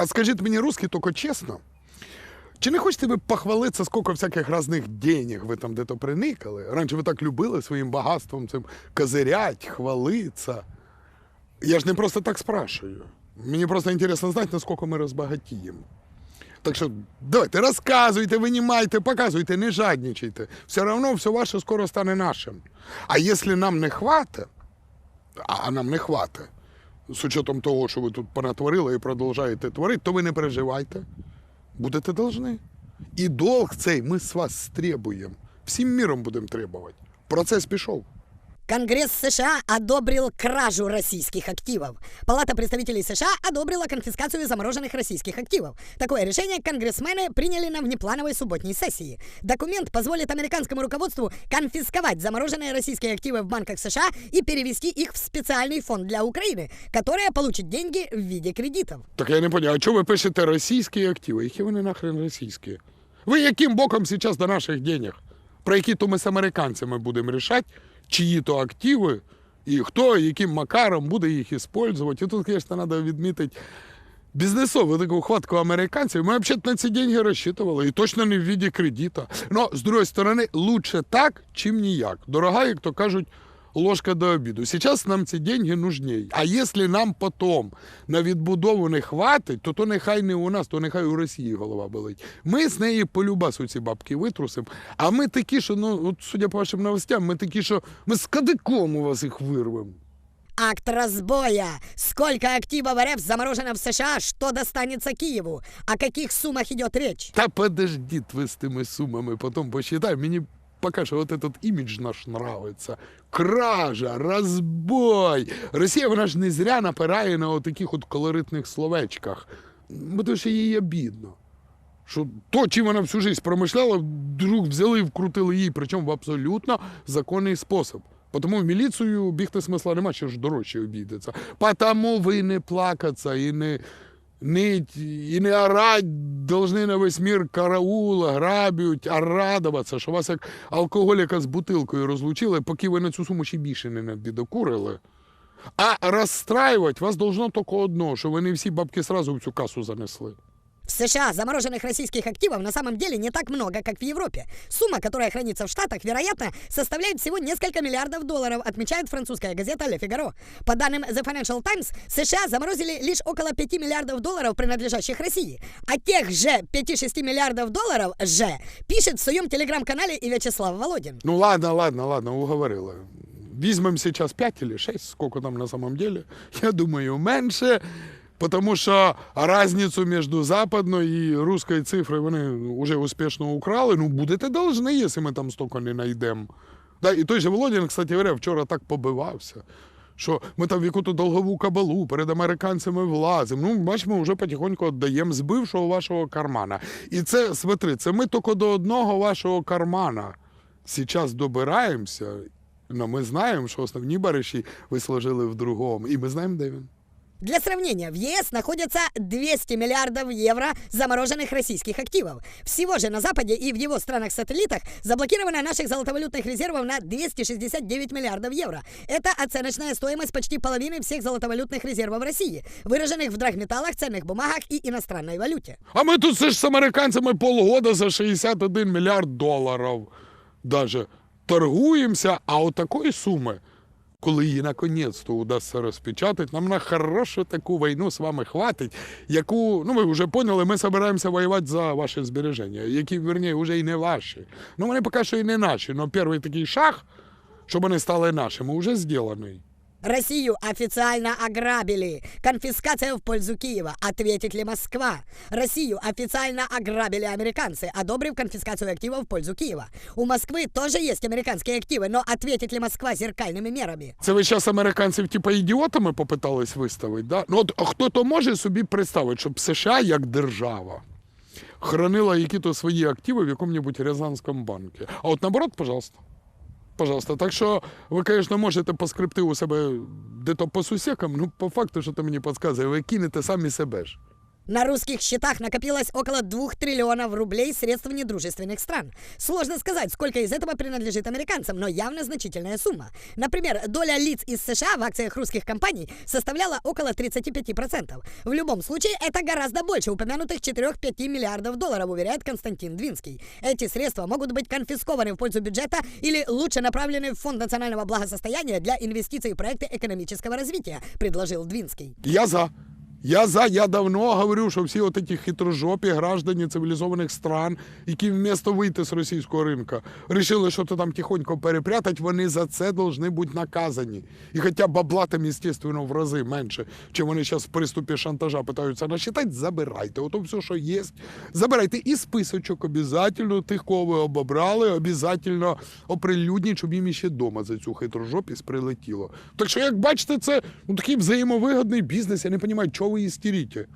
А скажіть мені, русский, тільки чесно. Чи не хочете ви похвалитися, скільки всяких різних денег ви там де-то приникали? Раніше ви так любили своїм багатством цим козирять, хвалитися. Я ж не просто так спрашиваю. Мені просто інтересно знати, наскільки ми розбагатіємо. Так що давайте, розказуйте, винімайте, показуйте, не жадничайте. Все одно все ваше скоро стане нашим. А якщо нам не хватить, а нам не хватить, з учетом того, що ви тут понатворили і продовжуєте творити, то ви не переживайте. Будете должны. І долг цей ми з вас стребуємо. Всім міром будемо требувати. Процес пішов. Конгресс США одобрил кражу российских активов. Палата представителей США одобрила конфискацию замороженных российских активов. Такое решение конгрессмены приняли на внеплановой субботней сессии. Документ позволит американскому руководству конфисковать замороженные российские активы в банках США и перевести их в специальный фонд для Украины, которая получит деньги в виде кредитов. Так я не поняв, а чого ви пишете російські активи? Які вони нахрен російські? Ви яким боком зараз до наших денег? Про які то ми з американцями будемо рішати, чиї то активи, і хто, яким макаром буде їх використовувати. І тут, звісно, треба відмітити бізнесову таку хватку американців. Ми взагалі на ці деньги розчитували, і точно не в виді кредита. Але з іншої сторони, лучше так, чим ніяк. Дорога, як то кажуть, ложка до обіду. Сейчас нам ці деньги нужней. А якщо нам потом на відбудову не хватить, то то нехай не у нас, то нехай у Росії голова болить. Ми з неї по любасу ці бабки витрусимо. А ми такі, що, ну, от судя по вашим новостям, ми такі, що ми з кадиком у вас їх вирвемо. Акт разбоя. Сколько активов РФ заморожено в США, что достанется Киеву? О каких суммах идет речь? Та подождіть ви з тими сумами, потім посчитай. Мені поки що от этот імідж наш нравиться. Кража, розбой. Росія вона ж не зря напирає на отаких от колоритних словечках. Бо то що їй обідно. Що то, чим вона всю життя промишляла, вдруг взяли і вкрутили їй, причому в абсолютно законний спосіб. Тому в міліцію бігти смисла нема, ще ж дорожче обійдеться. Потому ви не плакаться і не ныть, і не орать должны на весь мир караула, грабють, а радуватися, що вас як алкоголіка з бутилкою розлучили, поки ви на цю суму ще більше не надбідокурили. А розстраювати вас должно тільки одно, що ви не всі бабки сразу в цю касу занесли. В США замороженных российских активов на самом деле не так много, как в Европе. Сумма, которая хранится в Штатах, вероятно, составляет всего несколько миллиардов долларов, отмечает французская газета Le Figaro. По данным The Financial Times, США заморозили лишь около 5 миллиардов долларов, принадлежащих России. А тех же 5-6 миллиардов долларов же пишет в своем телеграм-канале и Вячеслав Володин. Ну ладно, ладно, ладно, уговорила. Візьмемо сейчас 5 или 6, сколько там на самом деле. Я думаю, менше. Потому що разницю між западною і русською цифрою вони вже успішно украли. Ну, будете должны, якщо ми там стільки не знайдемо. Да, і той же Володін, кстати говоря, вчора так побивався, що ми там в яку-то долгову кабалу перед американцями влазимо. Ну, бачимо, вже потихоньку віддаємо з бившого вашого кармана. І це, смотри, це ми тільки до одного вашого кармана зараз добираємося, але ми знаємо, що основні бариші ви сложили в другому, і ми знаємо, де він. Для сравнения, в ЕС находятся 200 миллиардов евро замороженных российских активов. Всего же на Западе и в его странах-сателлитах заблокировано наших золотовалютных резервов на 269 миллиардов евро. Это оценочная стоимость почти половины всех золотовалютных резервов России, выраженных в драгметаллах, ценных бумагах и иностранной валюте. А ми тут все ж з американцями полгода за 61 мільярд доларів даже торгуємося, а от такої суми, коли її наконець-то удасться розпечатати, нам на хорошу таку війну з вами хватить, яку, ну ви вже поняли, ми збираємося воювати за ваші збереження, які, верні, вже і не ваші. Ну вони поки що і не наші, але перший такий шаг, щоб вони стали нашими, вже зроблений. Россию официально ограбили. Конфискация в пользу Киева. Ответит ли Москва? Россию официально ограбили американцы, одобрив конфискацию активов в пользу Киева. У Москвы тоже есть американские активы, но ответит ли Москва зеркальными мерами? Це ви зараз американців типа ідіотами попитались виставити, да? Ну от хто то може собі представити, щоб США як держава хранила які-то свої активи в якому-небудь Рязанському банку. А от наоборот, пожалуйста. Пожалуйста. Так що ви, звісно, можете поскрипти у себе де-то по сусекам, ну по факту, що ти мені підказує, ви кинете самі себе ж. На русских счетах накопилось около 2 триллионов рублей средств недружественных стран. Сложно сказать, сколько из этого принадлежит американцам, но явно значительная сумма. Например, доля лиц из США в акциях русских компаний составляла около 35%. В любом случае, это гораздо больше упомянутых 4-5 миллиардов долларов, уверяет Константин Двинский. Эти средства могут быть конфискованы в пользу бюджета или лучше направлены в Фонд национального благосостояния для инвестиций в проекты экономического развития, предложил Двинский. Я за. Я за, я давно говорю, що всі от ці хитрожопі граждані цивілізованих стран, які вмісто вийти з російського ринка, рішили, що то там тихонько перепрятать, вони за це повинні бути наказані. І хоча бабла там, звісно, в рази менше, чим вони зараз в приступі шантажа питаються насчитати, забирайте. Ото все, що є, забирайте. І списочок обов'язково тих, кого ви обобрали, обов'язково оприлюдніть, щоб їм іще дома за цю хитрожопість прилетіло. Так що, як бачите, це ну, такий взаємовигодний бізнес. Я не розумію, чого ви істерите.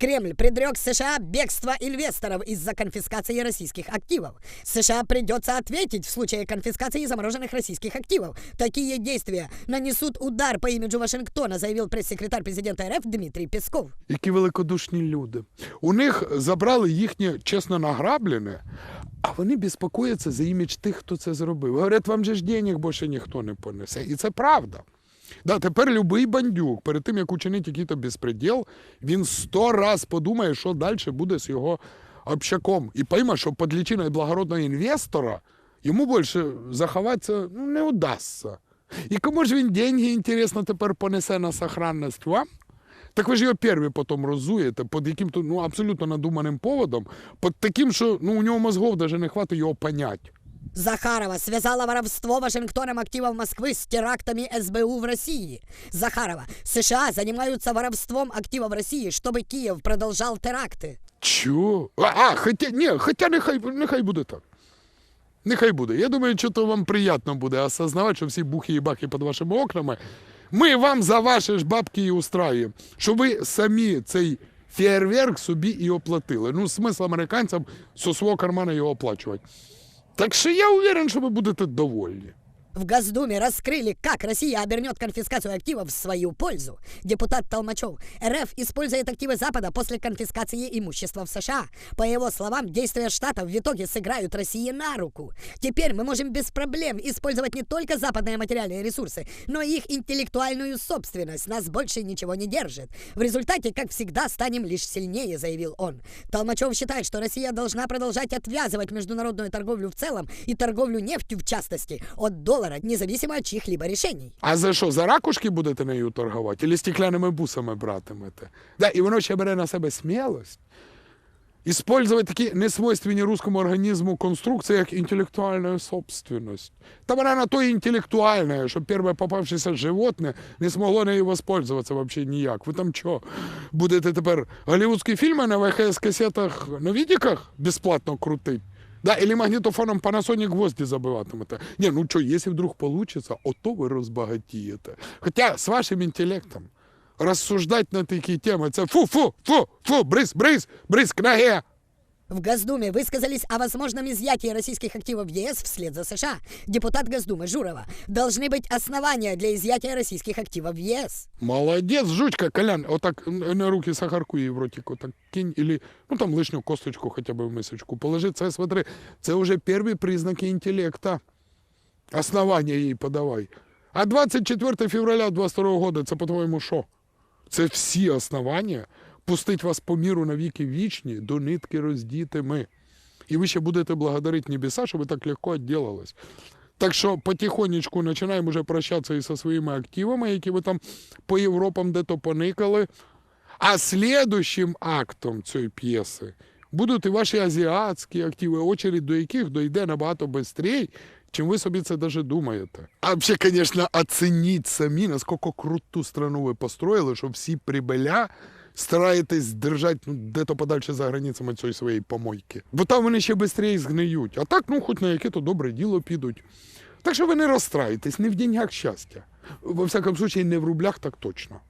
Кремль предрек США бегство инвесторов из-за конфискации российских активов. США придется ответить в случае конфискации замороженных российских активов. Такие действия нанесут удар по имиджу Вашингтона, заявил пресс-секретарь президента РФ Дмитрий Песков. Які великодушні люди. У них забрали їхнє чесно награблене, а вони безпокояться за імідж тих, хто це зробив. Говорять, вам же ж денег більше ніхто не понесе. І це правда. Да, тепер любий бандюк, перед тим як учинить якийсь безпреділ, він сто раз подумає, що далі буде з його общаком. І пойме, що під лічиною благородного інвестора йому більше заховатися ну, не удасться. І кому ж він деньги, інтересно, тепер понесе на сохранність вам? Так ви ж його перві потім розуєте під яким-то ну, абсолютно надуманим поводом, під таким, що ну, у нього мозгов навіть не хватить його понять. Захарова связала воровство Вашингтоном активов Москвы с терактами СБУ в России. Захарова, США занимаются воровством активов России, чтобы Киев продолжал теракты. Чого? А, а хоча, ні, хоча нехай, нехай буде так. Нехай буде. Я думаю, що то вам приємно буде осознавати, що всі бухи і бахи під вашими окнами. Ми вам за ваші ж бабки і устраємо, щоб ви самі цей фейерверк собі і оплатили. Ну, смисл американцям зі свого кармана його оплачувати. Так що я уверен, що ви будете довольні. В Госдуме раскрыли, как Россия обернет конфискацию активов в свою пользу. Депутат Толмачев. РФ использует активы Запада после конфискации имущества в США. По его словам, действия Штатов в итоге сыграют России на руку. Теперь мы можем без проблем использовать не только западные материальные ресурсы, но и их интеллектуальную собственность. Нас больше ничего не держит. В результате, как всегда, станем лишь сильнее, заявил он. Толмачев считает, что Россия должна продолжать отвязывать международную торговлю в целом и торговлю нефтью в частности от доллара, независимо от чьих-либо решений. А за що? За ракушки будете нею торгувати? Чи стеклянними бусами братимете? Да, і воно ще бере на себе смілость. Использовать такі несвойственні русскому організму конструкції, як інтелектуальна собственность. Та вона на то інтелектуальна, щоб перше попавшееся животне не змогло нею воспользуватися вообще ніяк. Ви там що, будете тепер голівудські фільми на ВХС-касетах на відіках безплатно крутить? Да, или магнітофоном Panasonic гвозді забиватимете. Ні, ну що, якщо вдруг получится, ото ви розбагатієте. Хоча з вашим інтелектом розсуждати на такі теми, це фу-фу, фу, фу, бриз, бриз, бриз, кнаге. В Госдуме высказались о возможном изъятии российских активов в ЕС вслед за США. Депутат Госдумы Журова. Должны быть основания для изъятия российских активов в ЕС. Молодець, жучка, Колян, отак н- на руки сахарку їй в ротик отак кинь, или, ну там лишню косточку хоча б в мисочку положи, це смотри, це вже перші признаки інтелекта. Основання їй подавай. А 24 февраля 22 года, це по-твоєму що? Це всі основання Пустить вас по міру на віки вічні, до нитки роздітими. І ви ще будете благодарити небеса, що ви так легко відділились. Так що потихонечку починаємо вже прощатися із зі своїми активами, які ви там по Європам де-то поникали. А слідущим актом цієї п'єси будуть і ваші азіатські активи, очередь до яких дойде набагато швидше, чим ви собі це даже думаєте. А взагалі, звісно, оцініть самі, наскільки круту страну ви построїли, що всі прибиля стараєтесь держати ну, де-то подальше за границями цієї своєї помойки. Бо там вони ще швидше згниють. А так, ну, хоч на яке то добре діло підуть. Так що ви не розстраюйтесь, не в деньгах щастя. Во всякому случае, не в рублях, так точно.